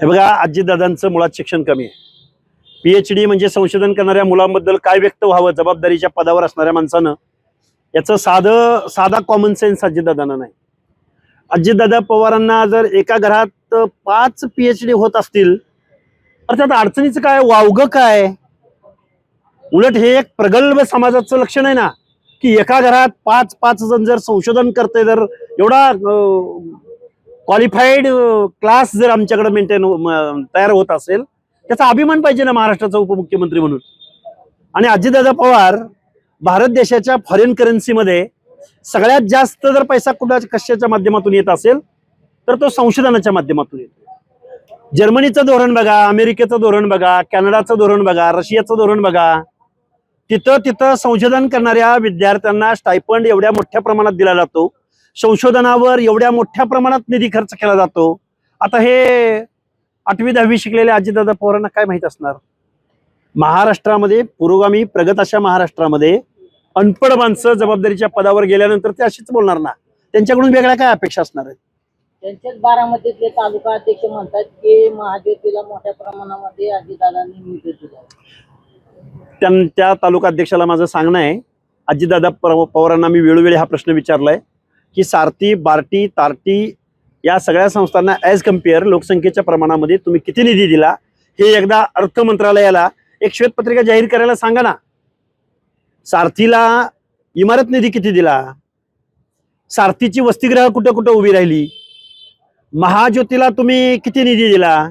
हे बघा आजीदादांचं मुळात शिक्षण कमी आहे. पीएच डी म्हणजे संशोधन करणाऱ्या मुलांबद्दल काय व्यक्त व्हावं जबाबदारीच्या पदावर असणाऱ्या माणसानं याचं साधं साधा कॉमन सेन्स अजितदादांना नाही. अजितदादा पवारांना जर एका घरात पाच पीएच डी होत असतील तर त्यात अडचणीचं काय वावगं काय? उलट हे एक प्रगल्भ समाजाचं लक्षण आहे ना की एका घरात पाच पाच जण जर संशोधन करते जर एवढा क्वालिफाईड क्लास uh, जर आमच्याकडे हो- मेंटेन तयार होत असेल त्याचा अभिमान पाहिजे ना महाराष्ट्राचा उपमुख्यमंत्री म्हणून. आणि अजितदादा पवार भारत देशाच्या फॉरेन करन्सीमध्ये सगळ्यात जास्त जर पैसा कुठला कशाच्या माध्यमातून येत असेल तर तो संशोधनाच्या माध्यमातून येतो. जर्मनीचं धोरण बघा अमेरिकेचं धोरण बघा कॅनडाचं धोरण बघा रशियाचं धोरण बघा. तिथं तिथं संशोधन करणाऱ्या विद्यार्थ्यांना स्टायपंड एवढ्या मोठ्या प्रमाणात दिला जातो. संशोधनावर एवढ्या मोठ्या प्रमाणात निधी खर्च केला जातो. आता हे आठवी दहावी शिकलेल्या अजितदादा पवारांना काय माहीत असणार? महाराष्ट्रामध्ये पुरोगामी प्रगत अशा महाराष्ट्रामध्ये अनपड माणसं जबाबदारीच्या पदावर गेल्यानंतर ते अशीच बोलणार ना. त्यांच्याकडून वेगळ्या काय अपेक्षा असणार आहेत? त्यांच्याच बारामतीतले तालुका अध्यक्ष म्हणतात की महाज्योतीला मोठ्या प्रमाणामध्ये अजितदादांनी निधी दिला त्या त्या तालुका अध्यक्षाला माझं सांगणं आहे. अजितदादा पव- पवारांना मी वेळोवेळी हा प्रश्न विचारलाय. की सारथी बार्टी तारटी या सगळ्या संस्थांना ॲज कंपेअर लोकसंख्येच्या प्रमाणामध्ये तुम्ही किती निधी दिला हे एकदा अर्थ मंत्रालयाला एक श्वेतपत्रिका जाहीर करायला सांगा ना. सारथीला इमारत निधी किती दिला? सारथीची वसतिगृह कुठं कुठं उभी राहिली? महाज्योतीला तुम्ही किती निधी दिला?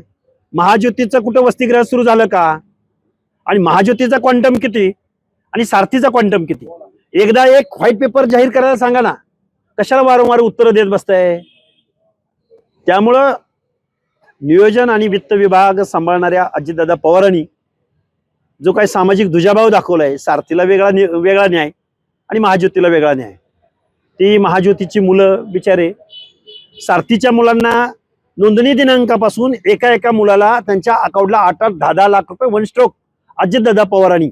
महाज्योतीचं कुठं वसतिगृह सुरू झालं का? आणि महाज्योतीचा क्वांटम किती? आणि सारथीचा क्वांटम किती? एकदा एक व्हाईट पेपर जाहीर करायला सांगा ना. कशाला वारंवार उत्तरं देत बसताय? त्यामुळं नियोजन आणि वित्त विभाग सांभाळणाऱ्या अजितदादा पवारांनी जो काही सामाजिक दुजाभाव दाखवलाय सारथीला वेगळा वेगळा न्याय आणि महाज्योतीला वेगळा न्याय. ती महाज्योतीची मुलं बिचारे सारथीच्या मुलांना नोंदणी दिनांकापासून एका एका मुलाला त्यांच्या अकाउंटला आठ आठ दहा दहा लाख रुपये वन स्ट्रोक अजितदादा पवारांनी.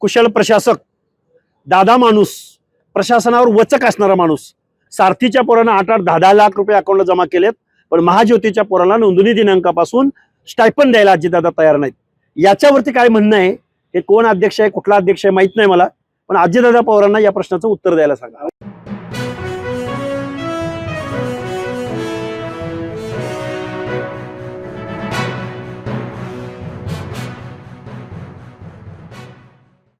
कुशल प्रशासक दादा माणूस प्रशासनावर वचक असणारा माणूस सारथीच्या पोरांना आठ आठ दहा दहा लाख रुपये अकाउंटला जमा केलेत. पण महाज्योतीच्या पोराला नोंदणी दिनांकापासून स्टायपन द्यायला अजितदादा तयार नाहीत. याच्यावरती काय म्हणणं आहे? हे कोण अध्यक्ष आहे? कुठला अध्यक्ष आहे? माहीत नाही मला. पण अजितदादा पवारांना या प्रश्नाचं उत्तर द्यायला सांगा.